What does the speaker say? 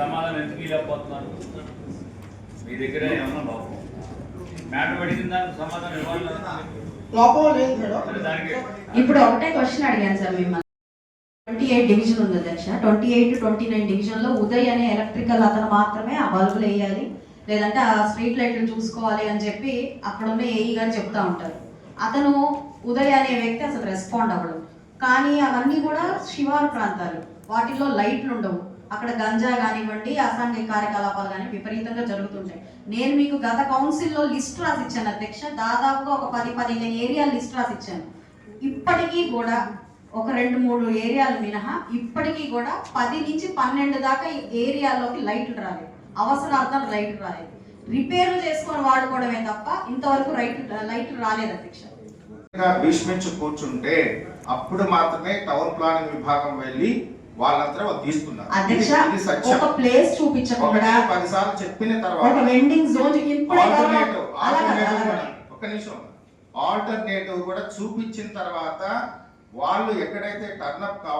సమాధానం ఎందుకు ఇవ్వకపోతున్నారు మీ దగ్గర ఏమన్నా లోపం? మేడం అడిగిన దానికి సమాధానం ఇవ్వాలి. లోపం లేదు మేడం. దానికి ఇప్పుడు ఒకటే క్వశ్చన్ అడిగాను సార్ మిమ్మల్ని. ట్వంటీ ఎయిట్ డివిజన్ ఉంది అధ్యక్ష. ట్వంటీ ఎయిట్ ట్వంటీ నైన్ డివిజన్లో ఉదయ్ అనే ఎలక్ట్రికల్ అతను మాత్రమే ఆ బల్బులు వేయాలి. లేదంటే ఆ స్ట్రీట్ లైట్లు చూసుకోవాలి అని చెప్పి అక్కడ ఉన్న ఏఈ గారు చెప్తా ఉంటారు. అతను ఉదయ్ అనే వ్యక్తి అసలు రెస్పాండ్ అవ్వడు. కానీ అవన్నీ కూడా శివారు ప్రాంతాలు. వాటిల్లో లైట్లు ఉండవు. అక్కడ గంజా కానివ్వండి అసాంఘిక కార్యకలాపాలు కానీ విపరీతంగా జరుగుతుంటాయి. నేను మీకు గత కౌన్సిల్లో లిస్ట్ రాసి ఇచ్చాను అధ్యక్ష. దాదాపుగా ఒక పది పదిహేను ఏరియా లిస్ట్ రాసి ఇచ్చాను ఇప్పటికీ కూడా ఒక రెండు మూడు ఏరియాలు మినహా ఇప్పటికీ కూడా పది నుంచి పన్నెండు దాకా ఏరియాలోకి లైట్లు రాలేదు. అవసరార్థం లైట్లు రాలేదు. రిపేర్లు చేసుకొని వాడుకోవడమే తప్ప ఇంతవరకు రైట్ లైట్లు రాలేదు అధ్యక్ష. భీష్మించి కూర్చుంటే అప్పుడు మాత్రమే టౌన్ ప్లానింగ్ విభాగం వెళ్ళి వాళ్ళంతా వాళ్ళు తీసుకున్నారు. అధ్యక్ష ఒక ప్లేస్ చూపించకుండా ఒకటి పది సార్లు చెప్పిన ఒక తర్వాత వెండింగ్ జోన్ ఆల్టర్నేటివ్. ఒక నిమిషం. ఆల్టర్నేటివ్ కూడా చూపించిన తర్వాత వాళ్ళు ఎక్కడైతే టర్న్అప్ కావడం